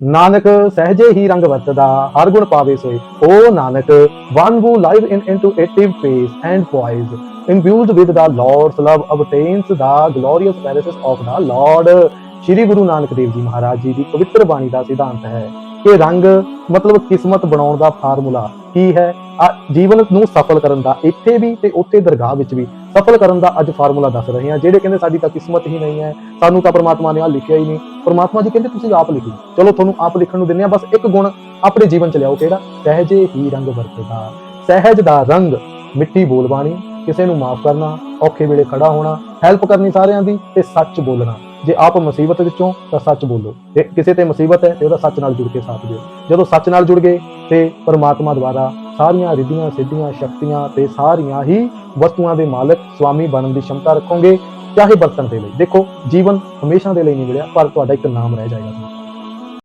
ਨਾਨਕ ਸਹਜੇ ਹੀ ਰੰਗ ਵਰਤਦਾ, ਹਰ ਗੁਣ ਪਾਵੇ ਸੋਏ। ਓ Nanak one who live in intuitive peace and poise imbued with the lord's love obtains the glorious palaces of the lord Shri Guru Nanak Dev ji Maharaj ji ਦੀ ਪਵਿੱਤਰ ਬਾਣੀ ਦਾ ਸਿਧਾਂਤ ਹੈ ਕਿ ਰੰਗ ਮਤਲਬ ਕਿਸਮਤ ਬਣਾਉਣ ਦਾ ਫਾਰਮੂਲਾ ਕੀ ਹੈ? ਜੀਵਨ ਨੂੰ ਸਫਲ ਕਰਨ ਦਾ, ਇੱਥੇ ਵੀ ਤੇ ਉੱਥੇ ਦਰਗਾਹ ਵਿੱਚ ਵੀ ਸਫਲ ਕਰਨ ਦਾ ਅੱਜ ਫਾਰਮੂਲਾ ਦੱਸ ਰਹੇ ਹਾਂ। ਜਿਹੜੇ ਕਹਿੰਦੇ ਸਾਡੀ ਤਾਂ ਕਿਸਮਤ ਹੀ ਨਹੀਂ ਹੈ, ਸਾਨੂੰ ਤਾਂ ਪ੍ਰਮਾਤਮਾ ਨੇ ਆ ਲਿਖਿਆ ਹੀ ਨਹੀਂ। ਪਰਮਾਤਮਾ ਜੀ ਕਹਿੰਦੇ ਤੁਸੀਂ ਆਪ ਲਿਖੋ। ਚਲੋ ਤੁਹਾਨੂੰ ਆਪ ਲਿਖਣ ਨੂੰ ਦਿੰਦੇ ਆ ਬਸ ਇੱਕ ਗੁਣ ਆਪਣੇ ਜੀਵਨ ਚ ਲਿਆਓ, ਕਿਹੜਾ? ਸਹਿਜੇ ਹੀ ਰੰਗ ਵਰਤਦਾ। ਸਹਿਜ ਦਾ ਰੰਗ ਮਿੱਠੀ ਬੋਲਬਾਣੀ ਕਿਸੇ ਨੂੰ ਮਾਫ ਕਰਨਾ, ਔਖੇ ਵੇਲੇ ਖੜਾ ਹੋਣਾ ਹੈਲਪ ਕਰਨੀ ਸਾਰਿਆਂ ਦੀ ਤੇ ਸੱਚ ਬੋਲਣਾ। ਜੇ ਆਪ ਮੁਸੀਬਤ ਵਿੱਚੋਂ, ਤਾਂ ਸੱਚ ਬੋਲੋ। ਤੇ ਕਿਸੇ ਤੇ ਮੁਸੀਬਤ ਹੈ, ਤੇ ਉਹਦਾ ਸੱਚ ਨਾਲ ਜੁੜ ਕੇ ਸਾਥ ਦਿਓ। ਜਦੋਂ ਸੱਚ ਨਾਲ ਜੁੜ ਗਏ, ਤੇ ਪਰਮਾਤਮਾ ਦੁਆਰਾ ਸਾਰੀਆਂ ਰਿੱਧੀਆਂ, ਸਿੱਧੀਆਂ, ਸ਼ਕਤੀਆਂ ਤੇ ਸਾਰੀਆਂ ਹੀ ਵਸਤੂਆਂ ਦੇ ਮਾਲਕ, ਸਵਾਮੀ ਬਣਨ ਦੀ ਸ਼ਮਤਾ ਰੱਖੋਗੇ ਚਾਹੇ ਬਰਤਨ ਦੇ ਲਈ। ਦੇਖੋ, ਜੀਵਨ ਹਮੇਸ਼ਾ ਦੇ ਲਈ ਨਹੀਂ ਮਿਲਿਆ, ਪਰ ਤੁਹਾਡਾ ਇੱਕ ਨਾਮ ਰਹਿ ਜਾਏਗਾ।